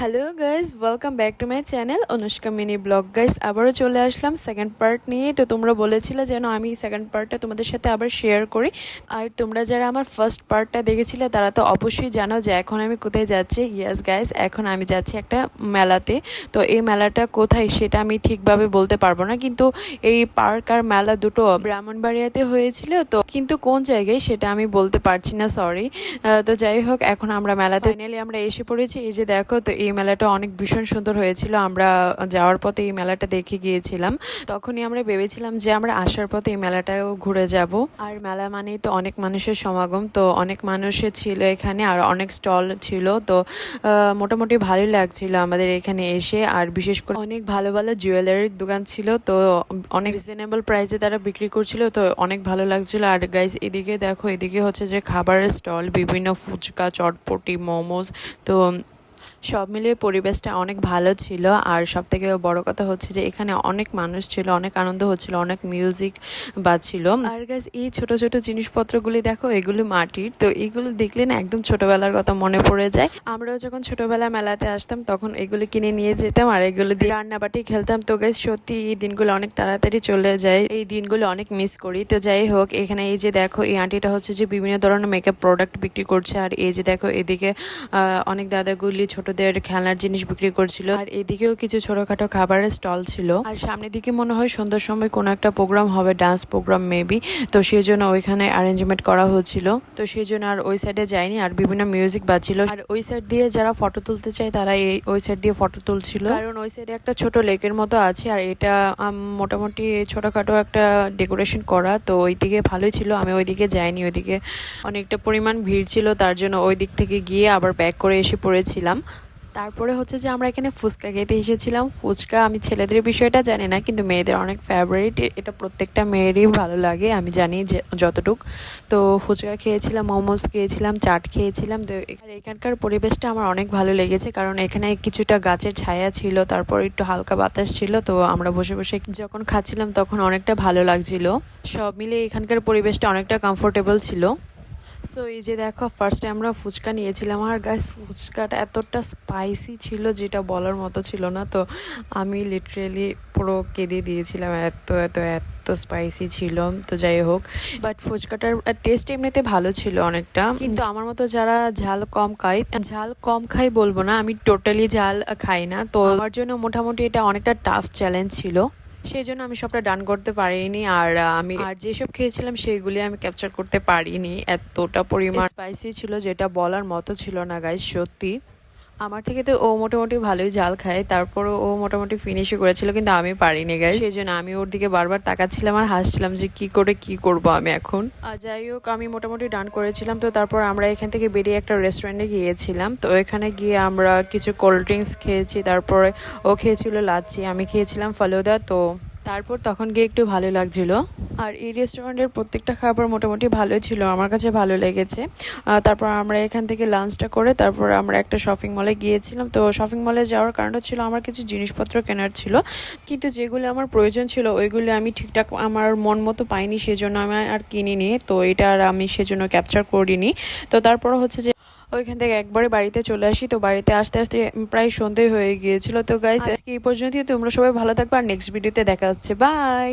Hello guys welcome back to my channel Anushka mini blog guys আবারও চলে আসলাম second part নিয়ে। তো তোমরা বলেছিলে যেন আমি সেকেন্ড পার্টটা তোমাদের সাথে আবার শেয়ার করি। আর তোমরা যারা আমার ফার্স্ট পার্টটা দেখেছিলে, তারা তো অবশ্যই জানো যে এখন আমি কোথায় যাচ্ছি। ইয়াস গাইজ এখন আমি যাচ্ছি একটা মেলাতে। তো এই মেলাটা কোথায় সেটা আমি ঠিকভাবে বলতে পারব না। কিন্তু এই পার্ক আর মেলা দুটো ব্রাহ্মণবাড়িয়াতে হয়েছিল। তো কিন্তু কোন জায়গায় সেটা আমি বলতে পারছি না সরি তো যাই হোক, এখন আমরা মেলাতে ফাইনালি আমরা এসে পড়েছি। এই যে দেখো, তো এই মেলাটা অনেক ভীষণ সুন্দর হয়েছিল। আমরা যাওয়ার পথে এই মেলাটা দেখে গিয়েছিলাম। তখনই আমরা ভেবেছিলাম যে আমরা আসার পথে এই মেলাটাও ঘুরে যাব। আর মেলা মানেই তো অনেক মানুষের সমাগম। তো অনেক মানুষের ছিল এখানে আর অনেক স্টল ছিল। তো মোটামুটি ভালোই লাগছিল আমাদের এখানে এসে। আর বিশেষ করে অনেক ভালো ভালো জুয়েলারির দোকান ছিল। তো, অনেক রিজনেবল প্রাইসে তারা বিক্রি করছিল। তো অনেক ভালো লাগছিল। আর গাইজ এদিকে দেখো, এদিকে হচ্ছে যে খাবারের স্টল, বিভিন্ন ফুচকা, চটপটি, মোমোস। তো সব মিলিয়ে পরিবেশটা অনেক ভালো ছিল। আর সব থেকে বড় কথা হচ্ছে যে, এখানে অনেক মানুষ ছিল, অনেক আনন্দ হচ্ছিল, অনেক মিউজিক বাজছিল। আর গাছ এই ছোট ছোট জিনিসপত্রগুলি দেখো, এগুলো মাটির। তো এগুলো দেখলে না একদম ছোটবেলার কথা মনে পড়ে যায়। আমরাও যখন ছোটবেলা মেলাতে আসতাম, তখন এগুলো কিনে নিয়ে যেতাম আর এগুলো দিয়ে রান্নাবাটি খেলতাম। তো গাছ সত্যি এই দিনগুলো অনেক তাড়াতাড়ি চলে যায়। এই দিনগুলো অনেক মিস করি। তো যাই হোক, এখানে এই যে দেখো, এই আন্টিটা হচ্ছে যে বিভিন্ন ধরনের মেকআপ প্রোডাক্ট বিক্রি করছে। আর এই যে দেখো, এদিকে অনেক দাদাগুলি ছোটদের খেলনার জিনিস বিক্রি করছিল। আর এদিকেও কিছু ছোটখাটো খাবারের স্টল ছিল। আর সামনের দিকে মনে হয় সন্ধ্যার সময় কোনো একটা প্রোগ্রাম হবে, ডান্স প্রোগ্রাম মেবি। তো সেই জন্য ওইখানে অ্যারেঞ্জমেন্ট করা হচ্ছিল। তো সেই জন্য আর ওই সাইডে যায়নি আর বিভিন্ন মিউজিক বাজছিল। আর ওই সাইড দিয়ে যারা ফটো তুলতে চায় তারা এই, ওই সাইড দিয়ে ফটো তুলছিল। কারণ ওই সাইডে একটা ছোট লেকের মতো আছে আর এটা মোটামুটি ছোটখাটো একটা ডেকোরেশন করা। তো ওই দিকে ভালোই ছিল, আমি ওইদিকে যাইনি, ওইদিকে অনেকটা পরিমাণ ভিড় ছিল। তার জন্য ওই দিক থেকে গিয়ে আবার ব্যাক করে এসে পড়েছিলাম। তারপরে হচ্ছে যে আমরা এখানে ফুচকা খেতে এসেছিলাম। ফুচকা আমি ছেলেদের বিষয়টা জানি না, কিন্তু মেয়েদের অনেক ফেভারিট এটা প্রত্যেকটা মেয়েরই ভালো লাগে, আমি জানি যে যতটুক। তো ফুচকা খেয়েছিলাম, মোমোস খেয়েছিলাম, চাট খেয়েছিলাম। তো আর এখানকার পরিবেশটা আমার অনেক ভালো লেগেছে, কারণ এখানে কিছুটা গাছের ছায়া ছিল, তারপর একটু হালকা বাতাস ছিল। তো আমরা বসে বসে যখন খাচ্ছিলাম তখন অনেকটা ভালো লাগছিল। সব মিলে এখানকার পরিবেশটা অনেকটা কমফোর্টেবল ছিল। সো এই যে দেখো ফার্স্টে আমরা ফুচকা নিয়েছিলাম। আর গাছ ফুচকাটা এতটা স্পাইসি ছিল যেটা বলার মতো ছিল না। তো আমি লিটারেলি পুরো কেঁদে দিয়েছিলাম, এত এত এত স্পাইসি ছিল। তো যাই হোক বাট ফুচকাটার টেস্ট এমনিতে ভালো ছিল অনেকটা। কিন্তু আমার মতো যারা ঝাল কম খায়, ঝাল কম খাই বলব না, আমি টোটালি ঝাল খাই না। তো আমার জন্য মোটামুটি এটা অনেকটা টাফ চ্যালেঞ্জ ছিল। সেই জন্য আমি সবটা ডান করতে পারিনি। আর আমি আর যেসব খেয়েছিলাম সেইগুলি আমি ক্যাপচার করতে পারিনি। এতটা পরিমাণ স্পাইসি ছিল যেটা বলার মতো ছিল না গাইজ সত্যি। আমার থেকে তো ও মোটামুটি ভালোই জাল খায়। তারপরও ও মোটামুটি ফিনিশও করেছিল, কিন্তু আমি পারিনি গাই সেই জন্য আমি ওর দিকে বারবার তাকাচ্ছিলাম আর হাসছিলাম যে কি করে কি করব আমি এখন। যাই হোক, আমি মোটামুটি ডান করেছিলাম। তো তারপর আমরা এখান থেকে বেরিয়ে একটা রেস্টুরেন্টে গিয়েছিলাম। তো এখানে গিয়ে আমরা কিছু কোল্ড ড্রিঙ্কস খেয়েছি, তারপরে ও খেয়েছিল লাচ্ছি, আমি খেয়েছিলাম ফালুদা। তো তারপর তখন গিয়ে একটু ভালো লাগছিল। আর এই রেস্টুরেন্টের প্রত্যেকটা খাবার মোটামুটি ভালোই ছিল, আমার কাছে ভালো লেগেছে। তারপর আমরা এখান থেকে লাঞ্চটা করে তারপর আমরা একটা শপিং মলে গিয়েছিলাম। তো শপিং মলে যাওয়ার কারণটা ছিল আমার কিছু জিনিসপত্র কেনার ছিল। কিন্তু যেগুলো আমার প্রয়োজন ছিল, ওইগুলো আমি ঠিকঠাক আমার মন মতো পাইনি, সেজন্য আমি আর কিনিনি। তো এটা আর আমি সেজন্য ক্যাপচার করিনি। তো তারপর হচ্ছে যে ওইখান থেকে একবারে বাড়িতে চলে আসি। তো বাড়িতে আসতে আসতে প্রায় সন্ধে হয়ে গিয়েছিল। তো গাইস আজকে এই পর্যন্তই। তোমরা সবাই ভালো থাকবে। আর নেক্সট ভিডিওতে দেখা হচ্ছে। বাই